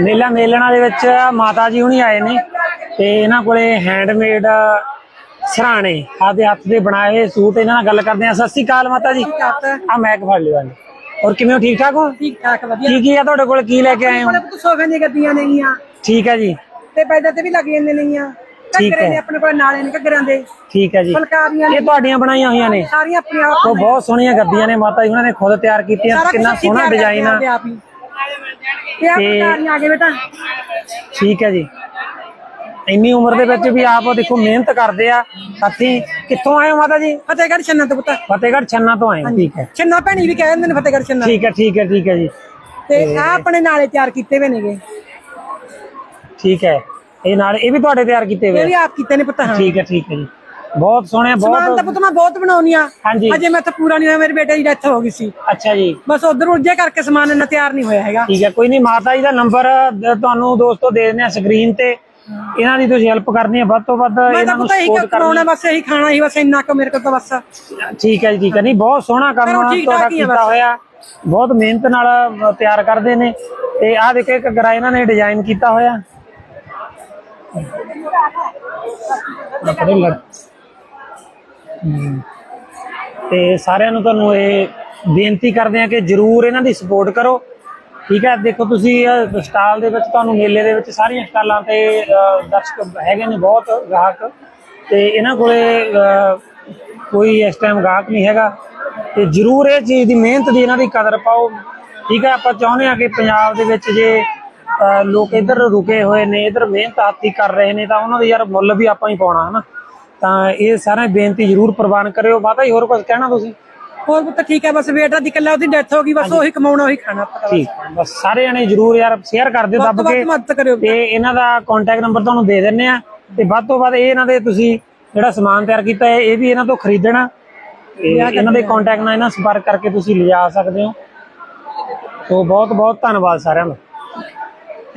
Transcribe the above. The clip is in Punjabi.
ਮੇਲਾ ਮੇਲਣਾ ਦੇ ਵਿੱਚ ਮਾਤਾ ਜੀ ਹੁਣੀ ਆਏ ਨੇ ਤੇ ਇਹਨਾਂ ਕੋਲੇ ਹੈਂਡਮੇਡ ਸਰਾਣੇ ਆਪਦੇ ਹੱਥ ਦੇ ਬਣਾਏ ਹੋਏ ਸੂਟ ਇਹਨਾਂ ਨਾਲ ਗੱਲ ਕਰਦੇ ਆ ਸਤਿ ਸ਼੍ਰੀ ਅਕਾਲ ਮਾਤਾ ਜੀ। ਆ ਮੈਕ ਫੜ ਲਿਓ ਜੀ ਹੋਰ ਕਿਵੇਂ ਹੋ? ਠੀਕ ਠਾਕ ਹੋ? ਠੀਕ ਠਾਕ ਵਧੀਆ। ਕੀ ਕੀ ਆ ਤੁਹਾਡੇ ਕੋਲ? ਕੀ ਲੈ ਕੇ ਆਏ ਹੋ? ਕੋਲੇ ਸੋਫੇ ਦੀਆਂ ਗੱਦੀਆਂ ਨੇਗੀਆਂ। ਠੀਕ ਹੈ ਜੀ। ਤੇ ਬੈਡਾਂ ਤੇ ਵੀ ਲੱਗ ਜਾਂਦੇ ਨੇਗੀਆਂ। ਠੀਕ ਘੱਗਰੇ ਹੈ। ਨੇ ਆਪਣੇ ਕੋਲ ਨਾਲੇ ਨੇ ਘੱਗਰਾਂ ਦੇ। ਠੀਕ ਹੈ ਜੀ। ਫੁਲਕਾਰੀਆਂ ਇਹ ਤੁਹਾਡੀਆਂ ਬਣਾਈਆਂ ਹੋਈਆਂ ਨੇ। ਸਾਰੀਆਂ ਆਪਣੇ ਆਪ ਉਹ ਬਹੁਤ ਸੋਹਣੀਆਂ ਗੱਦੀਆਂ ਨੇ ਮਾਤਾ ਜੀ ਉਹਨਾਂ ਨੇ ਖੁਦ ਤਿਆਰ ਕੀਤੀਆਂ। ਕਿੰਨਾ ਸੋਹਣਾ ਡਿਜ਼ਾਈਨ ਆ। ਤੇ ਆ ਤੇ- ਫੁਲਕਾਰੀਆਂ ਆ ਗਏ ਬੇਟਾ। ਠੀਕ ਹੈ ਜੀ। ਇੰਨੀ ਉਮਰ ਦੇ ਵਿੱਚ ਵੀ ਆਪ ਦੇਖੋ ਮਿਹਨਤ ਕਰਦੇ ਆ ਹੱਥੀਂ ਕਿੱਥੋਂ ਆਏ ਹੋ ਮਾਤਾ ਜੀ? ਫਤਿਹਗੜ੍ਹ ਛੰਨਾ ਤੋਂ ਪੁੱਤ। ਫਤਿਹਗੜ੍ਹ ਛੰਨਾ ਤੋਂ ਆਏ ਠੀਕ ਹੈ। ਛੰਨਾ ਭੈਣੀ ਵੀ ਕਹਿ ਦਿੰਦੇ ਨੇ ਫਤਿਹਗੜ੍ਹ ਛੰਨਾ। ਠੀਕ ਹੈ ਠੀਕ ਹੈ ਠੀਕ ਹੈ ਜੀ। ਤੇ ਆ ਆਪਣੇ ਨਾਲੇ ਤਿਆਰ ਕੀਤੇ ਹੋਏ ਨੇਗੇ। ਠੀਕ ਹੈ। ਇਹ ਨਾਲ ਇਹ ਵੀ ਤੁਹਾਡੇ ਤਿਆਰ ਕੀਤੇ ਇਹ ਹੋਏ ਵੀ ਆ? ਆਪ ਕੀਤੇ ਨੇ ਪੁੱਤ ਹਾਂ। ਠੀਕ ਹੈ ਠੀਕ ਹੈ ਜੀ। ਬਹੁਤ ਸੋਹਣੇ ਸਮਾਨ ਤਾਂ ਬਹੁਤ ਪੁੱਤ ਮੈਂ ਬਹੁਤ ਬਣਾਉਣੀ ਆ। ਹਾਂਜੀ। ਅਜੇ ਮੈਂ ਤਾਂ ਪੂਰਾ ਨਹੀਂ ਹੋਇਆ ਮੇਰੇ ਬੇਟੇ ਦੀ ਡੈਥ ਹੋ ਗਈ ਸੀ। ਅੱਛਾ ਜੀ। ਬਸ ਉਧਰ ਉਲਝੇ ਕਰਕੇ ਸਮਾਨ ਇੰਨਾ ਤਿਆਰ ਨਹੀਂ ਹੋਇਆ ਹੈਗਾ। ਠੀਕ ਹੈ ਕੋਈ ਨਹੀਂ ਮਾਤਾ ਜੀ ਦਾ ਨੰਬਰ ਤੁਹਾਨੂੰ ਦੋਸਤੋ ਦੇ ਦਿੰਦੇ ਆ ਸਕਰੀਨ ਤੇ। ਇਹਨਾਂ ਦੀ ਤੁਸੀਂ ਹੈਲਪ ਕਰਨੀ ਹੈ ਵੱਧ ਤੋਂ ਵੱਧ ਮੈਂ ਤਾਂ ਇਹਨਾਂ ਨੂੰ ਪੁੱਤ ਇਹੀ ਸਪੋਰਟ ਕਰਾਉਣਾ ਕਰਨੀ ਬਸ ਇਹੀ ਖਾਣਾ ਹੀ ਬਸ ਇੰਨਾ ਕੁ ਮੇਰੇ ਕੋਲ ਤਾਂ ਬਸ। ਠੀਕ ਹੈ ਜੀ ਠੀਕ ਹੈ। ਨਹੀਂ ਬਹੁਤ ਸੋਹਣਾ ਕੰਮ ਚਲੋ ਠੀਕ ਤੁਹਾਡਾ ਠਾਕ ਹੀ ਆ ਕੀਤਾ ਬਸ। ਹੋਇਆ। ਬਹੁਤ ਮਿਹਨਤ ਨਾਲ ਅ, ਤਿਆਰ ਕਰਦੇ ਨੇ। ਤੇ ਆਹ ਦੇਖੋ ਇੱਕ ਘੱਗਰਾ ਇਹਨਾਂ ਨੇ ਡਿਜ਼ਾਈਨ ਕੀਤਾ ਹੋਇਆ। ਆਪਣੇ ਲੜ- ਹਮ। ਤੇ ਸਾਰਿਆਂ ਨੂੰ ਤੁਹਾਨੂੰ ਇਹ ਬੇਨਤੀ ਕਰਦੇ ਆ ਕਿ ਜਰੂਰ ਇਹਨਾਂ ਦੀ ਸਪੋਰਟ ਕਰੋ। ਠੀਕ ਹੈ, ਦੇਖੋ ਤੁਸੀਂ ਸਟਾਲ ਦੇ ਵਿੱਚ ਤੁਹਾਨੂੰ ਮੇਲੇ ਦੇ ਵਿੱਚ ਸਾਰੀਆਂ ਸਟਾਲਾਂ ਤੇ ਦਰਸ਼ਕ ਹੈਗੇ ਨੇ ਬਹੁਤ ਗਾਹਕ। ਤੇ ਇਹਨਾਂ ਕੋਲੇ ਕੋਈ ਇਸ ਟਾਈਮ ਗਾਹਕ ਨਹੀਂ ਹੈਗਾ। ਤੇ ਜਰੂਰ ਇਹ ਚੀਜ਼ ਦੀ ਮਿਹਨਤ ਦੀ ਇਹਨਾਂ ਦੀ ਕਦਰ ਪਾਓ। ਠੀਕ ਹੈ, ਆਪਾਂ ਚਾਹੁੰਦੇ ਆ ਕਿ ਪੰਜਾਬ ਦੇ ਵਿੱਚ ਜੇ ਲੋਕ ਇੱਧਰ ਰੁਕੇ ਹੋਏ ਨੇ, ਇੱਧਰ ਮਿਹਨਤ ਆਤੀ ਕਰ ਰਹੇ ਨੇ, ਤਾਂ ਉਹਨਾਂ ਦਾ ਯਾਰ ਮੁੱਲ ਵੀ ਆਪਾਂ ਹੀ ਪਾਉਣਾ, ਹਨਾ। ਤਾਂ ਇਹ ਸਾਰਾ ਬੇਨਤੀ ਜਰੂਰ ਪ੍ਰਵਾਨ ਕਰਿਓ। ਮਾਤਾ ਜੀ ਹੋਰ ਕੁਝ ਕਹਿਣਾ ਤੁਸੀਂ? ਹੋਰ ਪੁੱਤ ਠੀਕ ਹੈ ਬਸ ਬੇਟਾ ਦੀ ਕੱਲਾ ਉਹਦੀ ਡੈਥ ਹੋ ਗਈ ਬਸ ਉਹੀ ਕਮਾਉਣਾ ਉਹੀ ਖਾਣਾ। ਠੀਕ। ਬਸ ਸਾਰੇ ਜਣੇ ਜਰੂਰ ਯਾਰ ਸ਼ੇਅਰ ਕਰ ਦਿਓ ਦੱਬ ਕੇ। ਮਦਦ ਕਰਿਓ ਤੇ ਇਹਨਾਂ ਦਾ ਕੰਟੈਕਟ ਨੰਬਰ ਤੁਹਾਨੂੰ ਦੇ ਦਿੰਨੇ ਆ ਤੇ ਵੱਧ ਤੋਂ ਵੱਧ ਇਹ ਇਹਨਾਂ ਦੇ ਤੁਸੀਂ ਜਿਹੜਾ ਸਮਾਨ ਤਿਆਰ ਕੀਤਾ ਹੈ ਇਹ ਵੀ ਇਹਨਾਂ ਤੋਂ ਖਰੀਦਣਾ। ਇਹਨਾਂ ਦੇ ਕੰਟੈਕਟ ਨਾਲ ਇਹਨਾਂ ਸੰਪਰਕ ਕਰਕੇ ਤੁਸੀਂ ਲਿਜਾ ਸਕਦੇ ਹੋ। ਸੋ ਬਹੁਤ ਬਹੁਤ ਧੰਨਵਾਦ ਸਾਰਿਆਂ ਦਾ।